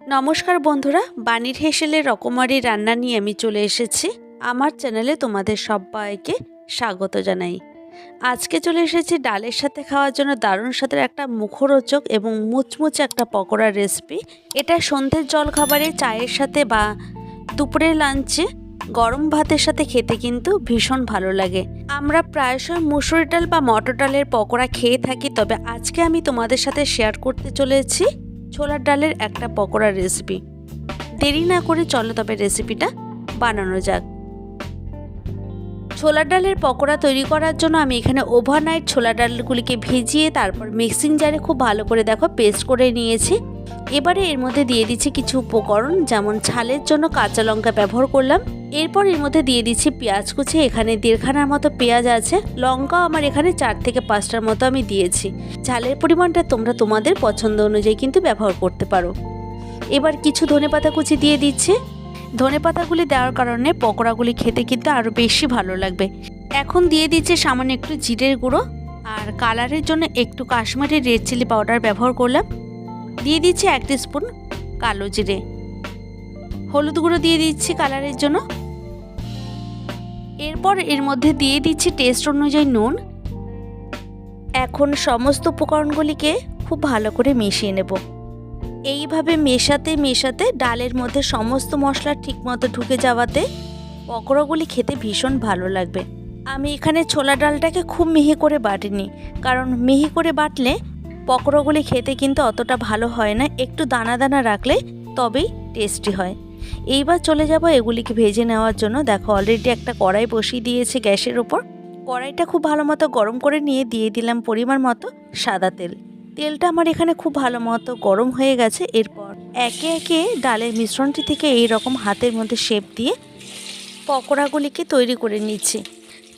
নমস্কার বন্ধুরা, বাণীর হেসেলের রকমারি রান্না নিয়ে আমি চলে এসেছি। আমার চ্যানেলে তোমাদের সবাইকে স্বাগত জানাই। আজকে চলে এসেছি ডালের সাথে খাওয়ার জন্য দারুণ সাথে একটা মুখরোচক এবং মুচমুচে একটা পকোড়ার রেসিপি এটা সন্ধ্যের জলখাবারে, চায়ের সাথে বা দুপুরের লাঞ্চে গরম ভাতের সাথে খেতে কিন্তু ভীষণ ভালো লাগে। আমরা প্রায়শই মুসুর ডাল বা মটর ডালের পকোড়া খেয়ে থাকি, তবে আজকে আমি তোমাদের সাথে শেয়ার করতে চলেছি ছোলার ডালের একটা পকোড়ার রেসিপি দেরি না করে চলো তবে রেসিপিটা বানানো যাক। ছোলার ডালের পকোড়া তৈরি করার জন্য আমি এখানে ওভারনাইট ছোলার ডালগুলিকে ভিজিয়ে তারপর মিক্সিং জারে খুব ভালো করে দেখো পেস্ট করে নিয়েছি। এবারে এর মধ্যে দিয়ে দিচ্ছি কিছু উপকরণ, যেমন ছালের জন্য কাঁচা লঙ্কা ব্যবহার করলাম। এরপর এর মধ্যে দিয়ে দিচ্ছি পেঁয়াজ কুচি, এখানে দেড়খানার মতো পেঁয়াজ আছে, লঙ্কাও আমার এখানে চার থেকে পাঁচটার মতো আমি দিয়েছি। ঝালের পরিমাণটা তোমরা তোমাদের পছন্দ অনুযায়ী কিন্তু ব্যবহার করতে পারো। এবার কিছু ধনেপাতা কুচি দিয়ে দিচ্ছি। ধনেপাতাগুলি দেওয়ার কারণে পকোড়াগুলি খেতে কিন্তু আরও বেশি ভালো লাগবে। এখন দিয়ে দিচ্ছে সামান্য একটু জিরের গুঁড়ো আর কালারের জন্য একটু কাশ্মীরি রেড চিলি পাউডার ব্যবহার করলাম। দিয়ে দিচ্ছি এক স্পুন কালো জিরে। হলুদ গুঁড়ো দিয়ে দিচ্ছি কালারের জন্য। এরপর এর মধ্যে দিয়ে দিচ্ছি টেস্ট অনুযায়ী নুন। এখন সমস্ত উপকরণগুলিকে খুব ভালো করে মিশিয়ে নেব। এইভাবে মেশাতে মেশাতে ডালের মধ্যে সমস্ত মশলা ঠিকমতো ঢুকে যাওয়াতে পকোড়াগুলি খেতে ভীষণ ভালো লাগবে। আমি এখানে ছোলা ডালটাকে খুব মিহি করে বাটিনি, কারণ মিহি করে বাটলে পকোড়াগুলি খেতে কিন্তু অতটা ভালো হয় না। একটু দানা দানা রাখলে তবেই টেস্টি হয়। এইবার চলে যাব এগুলিকে ভেজে নেওয়ার জন্য। দেখো অলরেডি একটা কড়াই বসিয়ে দিয়েছে গ্যাসের ওপর। কড়াইটা খুব ভালো মতো গরম করে নিয়ে দিয়ে দিলাম পরিমাণ মতো সাদা তেল। তেলটা আমার এখানে খুব ভালো মতো গরম হয়ে গেছে। এরপর একে একে ডালের মিশ্রণটি থেকে এই রকম হাতের মধ্যে শেপ দিয়ে পকোড়াগুলিকে তৈরি করে নিচ্ছি।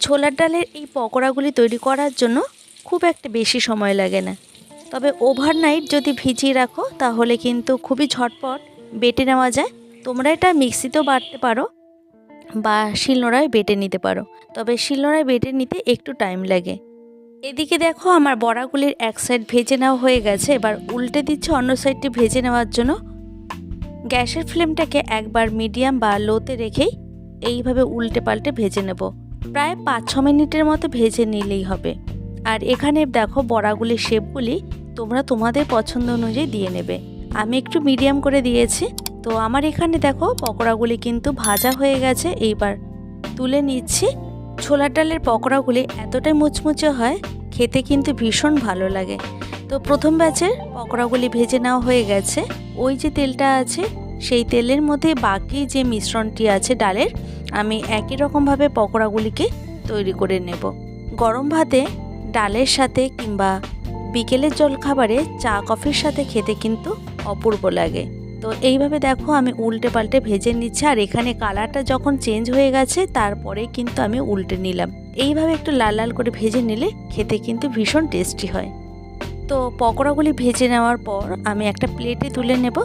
ছোলার ডালের এই পকোড়াগুলি তৈরি করার জন্য খুব একটা বেশি সময় লাগে না। তবে ওভারনাইট যদি ভিজিয়ে রাখো, তাহলে কিন্তু খুবই ঝটপট বেটে নেওয়া যায়। তোমরা এটা মিক্সিতেও বাটতে পারো বা শিলনোড়ায় বেটে নিতে পারো। তবে শিলনোড়ায় বেটে নিতে একটু টাইম লাগে। এদিকে দেখো আমার বড়াগুলির এক সাইড ভেজে নেওয়া হয়ে গেছে। এবার উল্টে দিচ্ছে অন্য সাইডটি ভেজে নেওয়ার জন্য। গ্যাসের ফ্লেমটাকে একবার মিডিয়াম বা লোতে রেখেই এইভাবে উল্টে পাল্টে ভেজে নেব। প্রায় পাঁচ ছ মিনিটের মতো ভেজে নিলেই হবে। আর এখানে দেখো বড়াগুলির শেপগুলি তোমরা তোমাদের পছন্দ অনুযায়ী দিয়ে নেবে। আমি একটু মিডিয়াম করে দিয়েছি। তো আমার এখানে দেখো পকোড়াগুলি কিন্তু ভাজা হয়ে গেছে। এইবার তুলে নিচ্ছি। ছোলার ডালের পকোড়াগুলি এতটাই মুচমুচে হয়, খেতে কিন্তু ভীষণ ভালো লাগে। তো প্রথম ব্যাচের পকোড়াগুলি ভেজে নেওয়া হয়ে গেছে। ওই যে তেলটা আছে, সেই তেলের মধ্যে বাকি যে মিশ্রণটি আছে ডালের, আমি একই রকমভাবে পকোড়াগুলিকে তৈরি করে নেব। গরম ভাতে ডালের সাথে কিংবা বিকেলের জলখাবারে চা, কফির সাথে খেতে কিন্তু অপূর্ব লাগে। তো এইভাবে দেখো আমি উল্টে পাল্টে ভেজে নিচ্ছি, আর এখানে কালারটা যখন চেঞ্জ হয়ে গেছে, তারপরে কিন্তু আমি উল্টে নিলাম। এইভাবে একটু লাল লাল করে ভেজে নিলে খেতে কিন্তু ভীষণ টেস্টি হয়। তো পকোড়াগুলি ভেজে নেওয়ার পর আমি একটা প্লেটে তুলে নেব।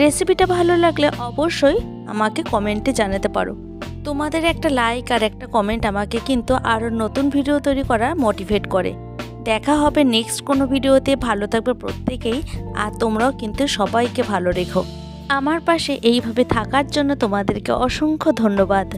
রেসিপিটা ভালো লাগলে অবশ্যই আমাকে কমেন্টে জানাতে পারো। তোমাদের একটা লাইক আর একটা কমেন্ট আমাকে কিন্তু আরও নতুন ভিডিও তৈরি করা মোটিভেট করে। দেখা হবে নেক্সট কোনো ভিডিওতে। ভালো থাকবে প্রত্যেকেই, আর তোমরাও কিন্তু সবাইকে ভালো রেখো। আমার পাশে এইভাবে থাকার জন্য তোমাদেরকে অসংখ্য ধন্যবাদ।